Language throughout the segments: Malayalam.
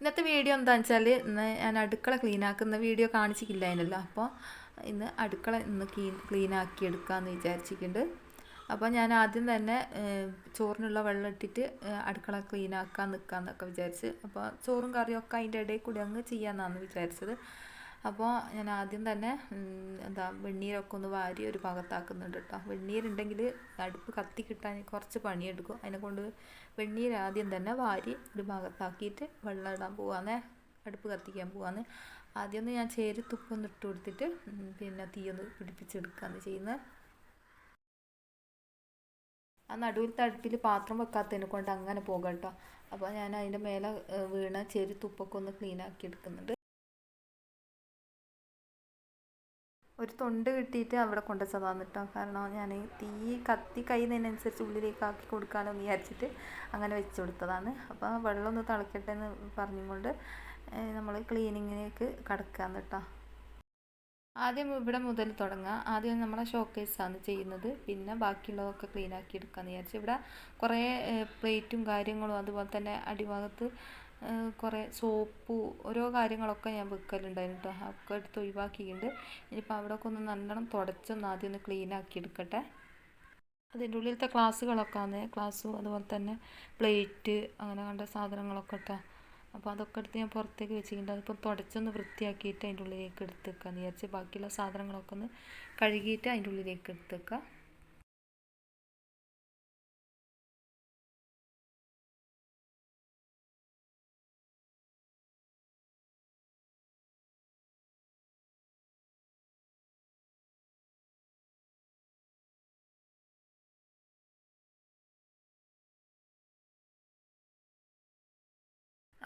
ഇന്നത്തെ വീഡിയോ എന്താണെന്ന് വെച്ചാൽ ഇന്ന് ഞാൻ അടുക്കള ക്ലീൻ ആക്കുന്ന വീഡിയോ കാണിച്ചിട്ടില്ലായിരുന്നല്ലോ. അപ്പോൾ ഇന്ന് അടുക്കള ഇന്ന് ക്ലീൻ ക്ലീൻ ആക്കി എടുക്കാമെന്ന് വിചാരിച്ചിട്ടുണ്ട്. അപ്പോൾ ഞാൻ ആദ്യം തന്നെ ചോറിനുള്ള വെള്ളം ഇട്ടിട്ട് അടുക്കള ക്ലീൻ ആക്കാൻ നിൽക്കാമെന്നൊക്കെ വിചാരിച്ച് അപ്പോൾ ചോറും കറിയും ഒക്കെ അതിന്റെ ഇടയിൽ കൂടി അങ്ങ് ചെയ്യാമെന്നാണ് വിചാരിച്ചത്. അപ്പോൾ ഞാൻ ആദ്യം തന്നെ എന്താ വെണ്ണീരൊക്കെ ഒന്ന് വാരി ഒരു ഭാഗത്താക്കുന്നുണ്ട് കേട്ടോ. വെണ്ണീരുണ്ടെങ്കിൽ അടുപ്പ് കത്തി കിട്ടാൻ കുറച്ച് പണിയെടുക്കും. അതിനെ കൊണ്ട് വെണ്ണീർ ആദ്യം തന്നെ വാരി ഒരു ഭാഗത്താക്കിയിട്ട് വെള്ളം ഇടാൻ പോവാന്നേ അടുപ്പ് കത്തിക്കാൻ പോവാന്ന്. ആദ്യം ഒന്ന് ഞാൻ ചേരി തുപ്പൊന്ന് ഇട്ട് കൊടുത്തിട്ട് പിന്നെ തീയൊന്ന് പിടിപ്പിച്ചെടുക്കുകയാണ് ചെയ്യുന്നത് ആ നടുവിലത്തെ അടുപ്പിൽ പാത്രം വെക്കാത്തതിനെ കൊണ്ട് അങ്ങനെ പോകാം കേട്ടോ. അപ്പോൾ ഞാൻ അതിന്റെ മേലെ വീണ ചെരി തുപ്പൊക്കെ ഒന്ന് ക്ലീൻ ആക്കി എടുക്കുന്നുണ്ട്. ഒരു തൊണ്ട് കിട്ടിയിട്ട് അവിടെ കൊണ്ട് ചതാന്ന് കേട്ടോ കാരണം ഞാൻ തീ കത്തി കഴിയുന്നതിനനുസരിച്ച് ഉള്ളിലേക്ക് ആക്കി കൊടുക്കാമെന്ന് വിചാരിച്ചിട്ട് അങ്ങനെ വെച്ച് കൊടുത്തതാണ്. അപ്പോൾ വെള്ളം ഒന്ന് തിളക്കട്ടെ എന്ന് പറഞ്ഞുകൊണ്ട് നമ്മൾ ക്ലീനിങ്ങിലേക്ക് കടക്കാന്ന് കേട്ടോ. ആദ്യം ഇവിടെ മുതൽ തുടങ്ങാം. ആദ്യം നമ്മളെ ഷോക്കേസാണ് ചെയ്യുന്നത്. പിന്നെ ബാക്കിയുള്ളതൊക്കെ ക്ലീൻ ആക്കി എടുക്കാമെന്ന് വിചാരിച്ചു. ഇവിടെ കുറേ പ്ലേറ്റും കാര്യങ്ങളും അതുപോലെ തന്നെ അടിഭാഗത്ത് കുറേ സോപ്പ് ഓരോ കാര്യങ്ങളൊക്കെ ഞാൻ വെക്കലുണ്ടായിരുന്നു കേട്ടോ ഒക്കെ എടുത്ത് ഒഴിവാക്കിയിട്ടുണ്ട്. ഇനിയിപ്പോൾ അവിടെയൊക്കെ ഒന്ന് നല്ലോണം തുടച്ചൊന്ന് ആദ്യം ഒന്ന് ക്ലീൻ ആക്കി എടുക്കട്ടെ. അതിന്റെ ഉള്ളിലത്തെ ക്ലാസ്സുകളൊക്കെ ആണ്. ക്ലാസ്സും അതുപോലെ തന്നെ പ്ലേറ്റ് അങ്ങനെ കണ്ട സാധനങ്ങളൊക്കെ കേട്ടോ അപ്പോൾ അതൊക്കെ എടുത്ത് ഞാൻ പുറത്തേക്ക് വെച്ചിട്ടുണ്ട്. അതിപ്പോൾ തുടച്ചൊന്ന് വൃത്തിയാക്കിയിട്ട് അതിന്റെ ഉള്ളിലേക്ക് എടുത്ത് വെക്കാമെന്ന് വിചാരിച്ച് ബാക്കിയുള്ള സാധനങ്ങളൊക്കെ ഒന്ന് കഴുകിയിട്ട് അതിന്റെ ഉള്ളിലേക്ക് എടുത്ത്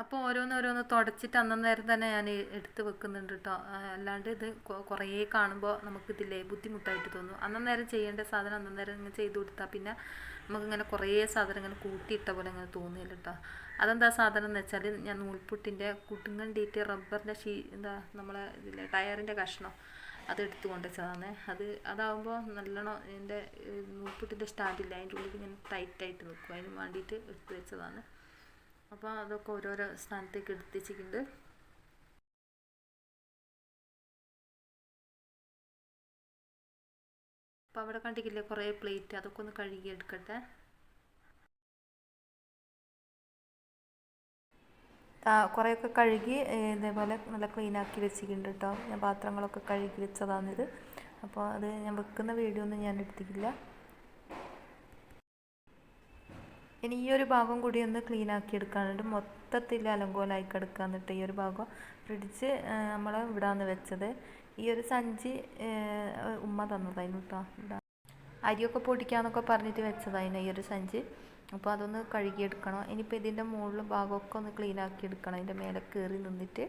അപ്പോൾ ഓരോന്നോരോന്ന് തുടച്ചിട്ട് അന്നേരം തന്നെ ഞാൻ എടുത്ത് വെക്കുന്നുണ്ട് കേട്ടോ അല്ലാണ്ട് ഇത് കുറേ കാണുമ്പോൾ നമുക്കിതില്ലേ ബുദ്ധിമുട്ടായിട്ട് തോന്നും. അന്നേരം ചെയ്യേണ്ട സാധനം അന്നേരം ഇങ്ങനെ ചെയ്ത് കൊടുത്താൽ പിന്നെ നമുക്കിങ്ങനെ കുറേ സാധനം ഇങ്ങനെ കൂട്ടിയിട്ട പോലെ ഇങ്ങനെ തോന്നിയില്ല കേട്ടോ അതെന്താ സാധനം എന്ന് വെച്ചാൽ ഞാൻ നൂൽപുട്ടിന്റെ കുടുങ്ങണ്ടിയിട്ട് റബ്ബറിന്റെ ഷീ എന്താ നമ്മളെ ഇതില്ലേ ടയറിന്റെ കഷ്ണം അത് എടുത്തു കൊണ്ടുവച്ചതാണ് അത് അതാകുമ്പോൾ നല്ലോണം എന്റെ നൂൽപുട്ടിന്റെ സ്റ്റാൻഡില്ല അതിന്റെ ഉള്ളിൽ ഇങ്ങനെ ടൈറ്റായിട്ട് നിൽക്കും അതിന് വേണ്ടിയിട്ട് എടുത്ത് വെച്ചതാണ് അപ്പോൾ അതൊക്കെ ഓരോരോ സ്ഥാനത്തേക്ക് എടുത്തിച്ചിട്ടുണ്ട്. അപ്പോൾ അവിടെ കണ്ടിട്ടില്ലേ കുറേ പ്ലേറ്റ്? അതൊക്കെ ഒന്ന് കഴുകി എടുക്കട്ടെ. കുറേയൊക്കെ കഴുകി ഇതേപോലെ നല്ല ക്ലീൻ ആക്കി വെച്ചിട്ടുണ്ട് കേട്ടോ ഞാൻ പാത്രങ്ങളൊക്കെ കഴുകി വെച്ചതാണിത്. അപ്പോൾ അത് ഞാൻ വെക്കുന്ന വീഡിയോ ഒന്നും ഞാൻ എടുത്തിട്ടില്ല. ഇനി ഈ ഒരു ഭാഗം കൂടി ഒന്ന് ക്ലീൻ ആക്കി എടുക്കാനായിട്ട് മൊത്തത്തിൽ അലങ്കോലായി കിടക്കുക എന്നിട്ട് ഈ ഒരു ഭാഗം ഫ്രിഡ്ജ് നമ്മൾ ഇവിടാന്ന് വെച്ചത്. ഈ ഒരു സഞ്ചി ഉമ്മ തന്നതായിരുന്നു കേട്ടോ ഇവിടെ അരിയൊക്കെ പൊടിക്കാന്നൊക്കെ പറഞ്ഞിട്ട് വെച്ചതായിരുന്നു ഈ ഒരു സഞ്ചി. അപ്പോൾ അതൊന്ന് കഴുകിയെടുക്കണം. ഇനിയിപ്പോൾ ഇതിന്റെ മുകളിൽ ഭാഗമൊക്കെ ഒന്ന് ക്ലീൻ ആക്കി എടുക്കണം. അതിന്റെ മേലെ കയറി നിന്നിട്ട്.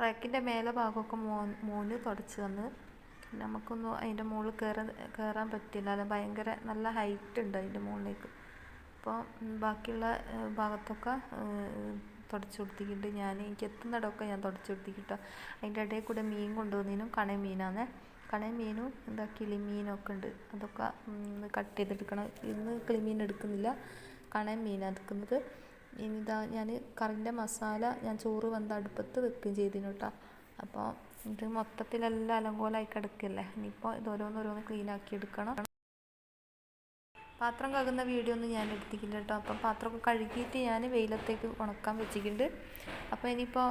റാക്കിന്റെ മേലെ ഭാഗമൊക്കെ മോ മോന് തുടച്ച് തന്ന്. നമുക്കൊന്നും അതിന്റെ മുകളിൽ കയറാൻ കയറാൻ പറ്റില്ല. അത് ഭയങ്കര നല്ല ഹൈറ്റ് ഉണ്ട് അതിന്റെ മുകളിലേക്ക് അപ്പോൾ ബാക്കിയുള്ള ഭാഗത്തൊക്കെ തുടച്ചു കൊടുത്തിട്ടുണ്ട്. ഞാൻ എനിക്ക് എത്തുന്നിടമൊക്കെ ഞാൻ തുടച്ചു കൊടുത്തിട്ടോ അതിന്റെ ഇടയിൽ കൂടെ മീൻ കൊണ്ടുവന്നതിനും കണ മീനാണ് കണ മീനും എന്താ കിളിമീനൊക്കെ ഉണ്ട്. അതൊക്കെ കട്ട് ചെയ്തെടുക്കണം. ഇന്ന് കിളിമീൻ എടുക്കുന്നില്ല. കണ മീനാണ് എടുക്കുന്നത്. ഇനിതാ ഞാൻ കറിന്റെ മസാല ഞാൻ ചോറ് വന്ന് അടുപ്പത്ത് വെക്കുകയും ചെയ്തിരുന്നു കേട്ടോ. അപ്പോൾ ഇത് മൊത്തത്തിലെല്ലാം അലങ്കോലായി കിടക്കല്ലേ? ഇനിയിപ്പോൾ ഇത് ഓരോന്നോരോന്ന് ക്ലീൻ ആക്കി എടുക്കണം. പാത്രം കഴുകുന്ന വീഡിയോ ഒന്നും ഞാൻ എടുത്തിട്ടില്ല കേട്ടോ. അപ്പം പാത്രമൊക്കെ കഴുകിയിട്ട് ഞാൻ വെയിലത്തേക്ക് ഉണക്കാൻ വെച്ചിട്ടുണ്ട്. അപ്പോൾ ഇനിയിപ്പോൾ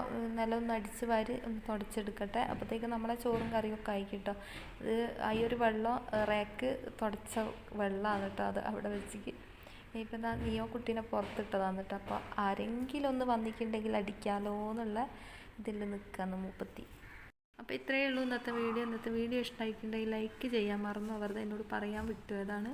ഒന്ന് അടിച്ച് വാരി ഒന്ന് തുടച്ചെടുക്കട്ടെ. അപ്പോഴത്തേക്ക് നമ്മളെ ചോറും കറിയൊക്കെ ആയി കേട്ടോ. ഇത് ആ ഒരു വെള്ളം റേക്ക് തുടച്ച വെള്ളമാണ് കേട്ടോ അത് അവിടെ വെച്ചിട്ട് ഇനിയിപ്പോൾ എന്താ നീയോ കുട്ടീനെ പുറത്തിട്ടതാണ് കേട്ടോ. അപ്പോൾ ആരെങ്കിലും ഒന്ന് വന്നിട്ടുണ്ടെങ്കിൽ അടിക്കാലോ എന്നുള്ള ഇതിൽ നിൽക്കാന്ന് മൂപ്പത്തി. അപ്പോൾ ഇത്രയേ ഉള്ളൂ ഇന്നത്തെ വീഡിയോ. ഇന്നത്തെ വീഡിയോ ഇഷ്ടമായിട്ടുണ്ടെങ്കിൽ ലൈക്ക് ചെയ്യാൻ മറന്നു. അവരുടെ എന്നോട് പറയാൻ വിട്ടുപോയതാണ്